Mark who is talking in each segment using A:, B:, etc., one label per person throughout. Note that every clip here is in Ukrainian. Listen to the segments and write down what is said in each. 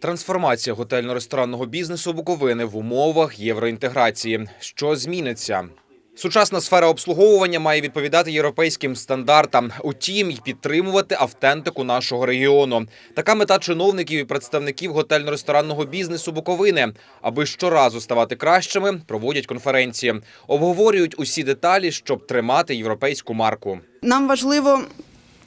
A: Трансформація готельно-ресторанного бізнесу Буковини в умовах євроінтеграції. Що зміниться? Сучасна сфера обслуговування має відповідати європейським стандартам, утім й підтримувати автентику нашого регіону. Така мета чиновників і представників готельно-ресторанного бізнесу Буковини. Аби щоразу ставати кращими, проводять конференції, обговорюють усі деталі, щоб тримати європейську марку.
B: Нам важливо,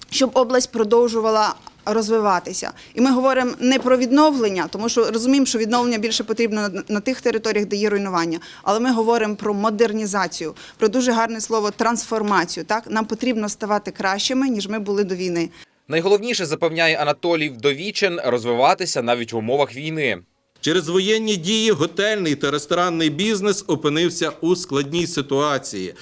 B: щоб область продовжувала розвиватися. І ми говоримо не про відновлення, тому що розуміємо, що відновлення більше потрібно на, тих територіях, де є руйнування. Але ми говоримо про модернізацію, про дуже гарне слово трансформацію. Так нам потрібно ставати кращими, ніж ми були до війни.
A: Найголовніше запевняє Анатолій Вдовічен розвиватися навіть в умовах війни.
C: Через воєнні дії готельний та ресторанний бізнес опинився у складній ситуації,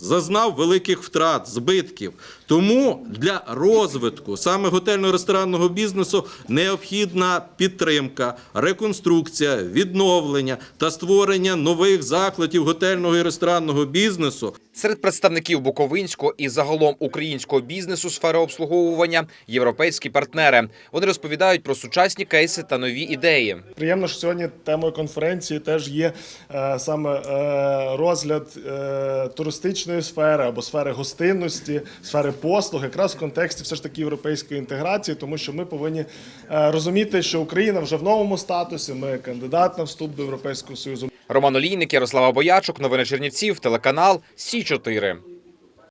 C: зазнав великих втрат, збитків. Тому для розвитку саме готельно-ресторанного бізнесу необхідна підтримка, реконструкція, відновлення та створення нових закладів готельного і ресторанного бізнесу
A: Серед представників буковинського і загалом українського бізнесу сфери обслуговування європейські партнери. Вони розповідають про сучасні кейси та нові ідеї.
D: Приємно, що сьогодні темою конференції теж є е, саме е, розгляд е, туристичної сфери або сфери гостинності, сфери послуг, якраз в контексті все ж таки європейської інтеграції, тому що ми повинні розуміти, що Україна вже в новому статусі. Ми кандидат на вступ до Європейського союзу.
A: Роман Олійник, Ярослава Боячук, новини Чернівців, телеканал Сі 4